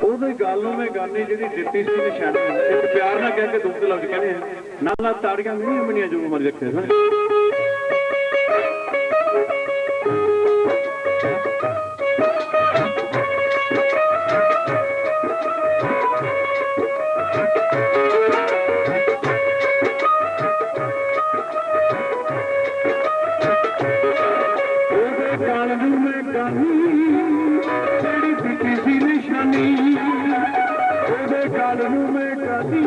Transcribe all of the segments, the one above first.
ਉਹਦੇ ਗੱਲ ਨੂੰ ਮੈਂ ਗਾਨੀ ਜਿਹੜੀ ਦਿੱਤੀ ਸੀ ਨਿਸ਼ਾਨੀ ਇੱਕ ਪਿਆਰ ਨਾਲ ਕਹਿ ਕੇ ਦੂਸਰੇ ਲਫ਼ਜ਼ ਕਹਿੰਦੇ ਆ। ਨਾਲ ਤਾੜੀਆਂ ਨਹੀਂ ਬਣੀਆਂ ਜੋ ਮਰਜ਼ੀ ਰੱਖੇ ਸਨ ਉਹਦੇ ਗੱਲ ਨੂੰ ਮੈਂ ਗਾਨੀ ਸੀ ਉਹਦੇ ਗੱਲ ਨੂੰ ਮੈਂ ਕਦੀ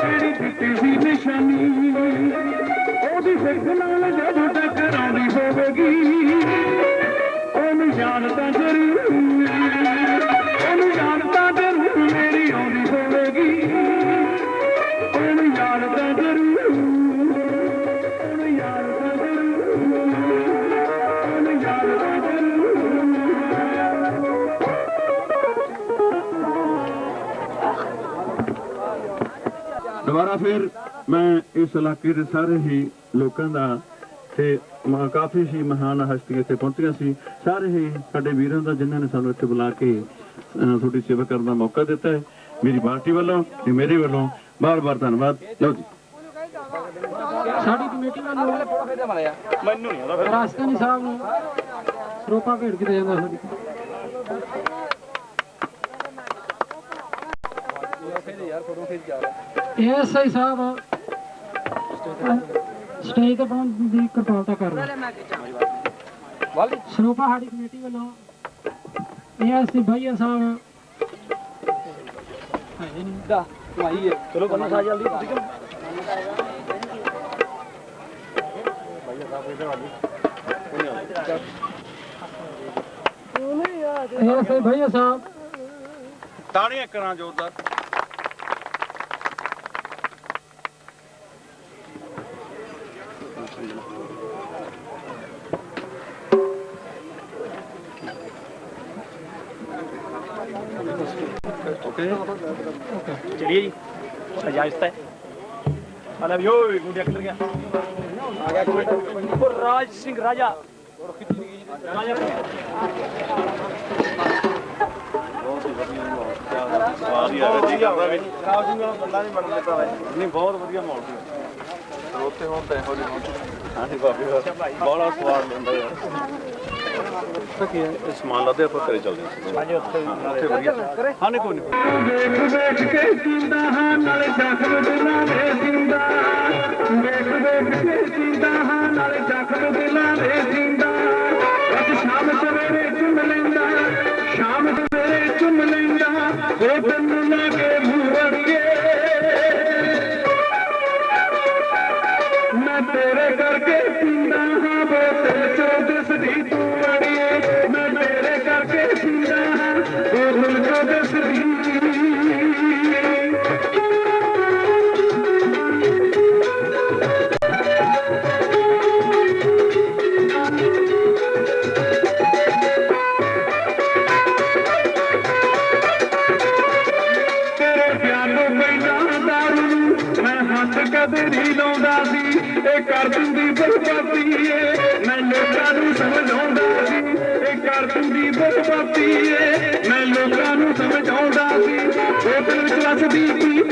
ਜਿਹੜੀ ਦਿੱਤੀ ਸੀ ਨਿਸ਼ਾਨੀ। ਉਹਦੀ ਸਿੱਖ ਨਾਲ ਜਦੋਂ ਟਕਰਾਉਂਦੀ ਹੋਵੇਗੀ, ਉਹਨੂੰ ਜਾਣਦਾ ਜ਼ਰੂਰ ਉਹਨੂੰ ਜਾਣਦਾ ਜ਼ਰੂਰ ਮੇਰੀ ਆਉਂਦੀ ਹੋਵੇਗੀ। ਉਹਨੂੰ ਜਾਣਦਾ ਜ਼ਰੂਰ ਦੁਬਾਰਾ ਫਿਰ ਮੈਂ ਇਸ ਇਲਾਕੇ ਦੇ ਸਾਰੇ ਹੀ ਲੋਕਾਂ ਦਾ ਤੇ ਮ- ਕਾਫੀ ਸੀ ਮਹਾਨ ਹਸਤੀਆਂ ਇੱਥੇ ਪਹੁੰਚੀਆਂ ਸੀ। ਸਾਰੇ ਹੀ ਸਾਡੇ ਵੀਰਾਂ ਦਾ ਜਿਨ੍ਹਾਂ ਨੇ ਸਾਨੂੰ ਇੱਥੇ ਬੁਲਾ ਕੇ ਤੁਹਾਡੀ ਸੇਵਾ ਕਰਨ ਦਾ ਮੌਕਾ ਦਿੱਤਾ ਹੈ। ਮੇਰੀ ਪਾਰਟੀ ਵੱਲੋਂ ਤੇ ਮੇਰੇ ਵੱਲੋਂ ਬਾਰ-ਬਾਰ ਧੰਨਵਾਦ। ਲਓ ਜੀ। ਸਾਡੀ ਕਮੇਟੀ ਵੱਲੋਂ ਮੈਨੂੰ ਨਹੀਂ ਆਉਂਦਾ। ਰਾਜਸਥਾਨੀ ਸਾਹਿਬ ਨੂੰ ਸਰੋਪਾ ਭੇਟ ਕੀਤਾ ਜਾਂਦਾ ਸਾਡੀ। ਐਸਆਈ ਸਾਹਿਬ ਸਟੇਜ ਤੇ ਪਹੁੰਚ ਦੀ ਕਿਰਪਾਲਤਾ ਕਰਨਾ ਸਰੋਪਾ ਸਾਡੀ ਕਮੇਟੀ ਵੱਲੋਂ ਐਸਸੀ ਭਾਈਆ ਸਾਹਿਬ। ਚਲੋ ਬੰਨਾ ਸਾ ਜਲਦੀ ਤੁਸੀਂ ਕਿਉਂ ਐਸਆਈ ਭਾਈਆ ਸਾਹਿਬ। ਤਾੜੀਆਂ ਕਰਾਂ ਜ਼ੋਰਦਾਰ। ਓਕੇ। ਚਲਿए जी इजाजत है अरे अभी ओए गुंडिया किधर गया आ गया कोई और राज सिंह राजा और कितनी राजा ਬਹੁਤ ਵਧੀਆ ਮਾਹੌਲ ਕਿਆ ਸਵਾਦ ਹੀ ਆ ਰਿਹਾ ਜੀ ਕਰਦਾ ਵੀ ਰਾਜ ਸਿੰਘ ਦਾ ਬੰਦਾ ਨਹੀਂ ਬਣਨ ਦਿੱਤਾ ਵੈਸੇ ਨਹੀਂ, ਬਹੁਤ ਵਧੀਆ ਮਾਹੌਲ ਸੀ। ਉੱਥੇ ਹੁਣ ਤਾਂ ਇਹੋ ਜਿਹੇ ਹਾਂਜੀ ਬਾਬੇ ਬਹੁਤ ਸਵਾਦ ਲੈਂਦਾ ਯਾਰ। ਪਤਾ ਕੀ ਹੈ ਇਹ ਸਮਾਨ ਲਾਦੇ ਆਪਾਂ ਘਰੇ ਚੱਲਦੇ ਹਾਂ। ਹਾਂਜੀ ਉੱਥੇ ਵਧੀਆ ਹਾਂ ਨਹੀਂ ਕੋਈ ਨਹੀਂ ਵੇਖ ਵੇਖ ਕੇ ਜਿੰਦਾ ਹਾਂ। ਨਾਲੇ ਜ਼ਖਮ ਦਿਲਾਂ ਦੇ ਜਿੰਦਾ ਵੇਖ ਵੇਖ ਕੇ ਜਿੰਦਾ ਹਾਂ ਨਾਲੇ ਜ਼ਖਮ ਦਿਲਾਂ ਦੇ ਜਿੰਦਾ ਅੱਜ ਸ਼ਾਮ ਸਵੇਰੇ ਚੁੰਮ ਲੈਂਦਾ ਸ਼ਾਮ ਸਵੇਰੇ ਚੁੰਮ ਲੈਂਦਾ ਉਹ ਤੈਨੂੰ ਲਾ ਕੇ ਮੂਹੜੀਏ ਮੈਂ ਤੇਰੇ ਕਰਕੇ ਪੀਂਦਾ ਹਾਂ ਬੋਤਲ ਚੋਂ ਮੈਂ ਹੱਥ ਕਦੇ ਨਹੀਂ ਲਾਉਂਦਾ ਸੀ, ਇਹ ਕਰ ਦਿੰਦੀ ਬਰਬਾਦੀ ਏ। ਮੈਂ ਲੋਕਾਂ ਨੂੰ ਸਮਝਾਉਂਦਾ ਸੀ, ਇਹ ਕਰ ਦਿੰਦੀ ਬਰਬਾਦੀ ਏ। ਮੈਂ ਲੋਕਾਂ ਨੂੰ ਸਮਝਾਉਂਦਾ ਸੀ ਬੋਤਲ ਵਿੱਚ ਵਸਦੀ ਪੀਤ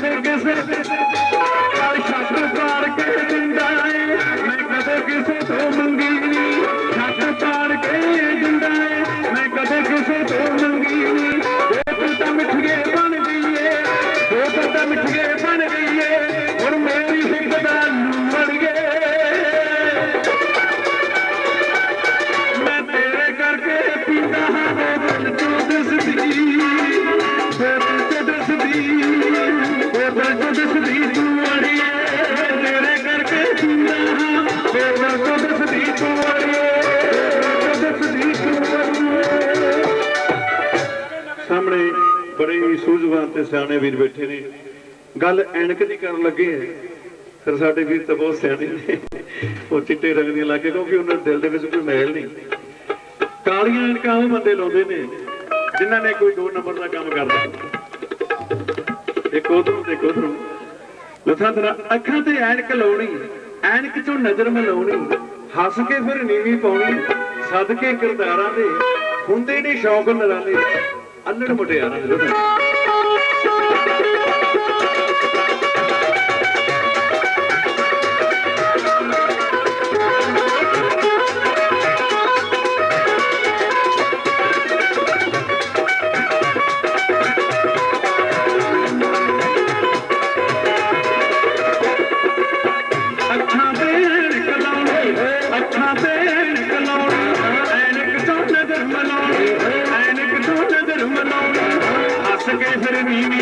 ਕਦੇ ਕਿਸੇ ਕਰ ਛੱਡ ਤਾਰ ਕੇ ਦਿੰਦਾ ਏ। ਮੈਂ ਕਦੇ ਕਿਸੇ ਤੋਂ ਮੰਗੀ ਨਹੀਂ ਛੱਡ ਤਾਰ ਕੇ ਦਿੰਦਾ ਏ। ਮੈਂ ਕਦੇ ਕਿਸੇ ਤੋਂ ਸਾਹਮਣੇ ਬੜੇ ਸੂਝਵਾਨ ਤੇ ਸਿਆਣੇ ਵੀਰ ਬੈਠੇ ਨੇ। ਗੱਲ ਐਨਕ ਦੀ ਕਰਨ ਲੱਗੇ ਹੈ। ਫਿਰ ਸਾਡੇ ਵੀਰ ਤਾਂ ਬਹੁਤ ਸਿਆਣੇ ਨੇ। ਉਹ ਚਿੱਟੇ ਰੰਗ ਦੀਆਂ ਲਾ ਕਿਉਂਕਿ ਉਹਨਾਂ ਦੇ ਦਿਲ ਦੇ ਵਿੱਚ ਕੋਈ ਮਹਿਲ ਨਹੀਂ। ਕਾਲੀਆਂ ਐਨਕਾਂ ਉਹ ਬੰਦੇ ਲਾਉਂਦੇ ਨੇ, ਜਿਨ੍ਹਾਂ ਨੇ ਕੋਈ ਦੋ ਨੰਬਰ ਦਾ ਕੰਮ ਕਰਦਾ। ਇੱਕ ਉਧਰੋਂ ਤੇ ਇੱਕ ਲਥਾ ਤਰਾ ਅੱਖਾਂ ਤੇ ਐਨਕ ਲਾਉਣੀ, ਐਨਕ ਚੋਂ ਨਜ਼ਰ ਮਿਲਾਉਣੀ। ਹੱਸ ਕੇ ਫਿਰ ਨੀਵੀਂ ਪਾਉਣੀ, ਸਦਕੇ ਕਿਰਦਾਰਾਂ ਦੇ ਹੁੰਦੇ ਨੇ ਸ਼ੌਕ ਨਰਾਲੇ। ਅੰਨੜ ਮੁਟਿਆਰਾਂ ਦੇ ਕੇ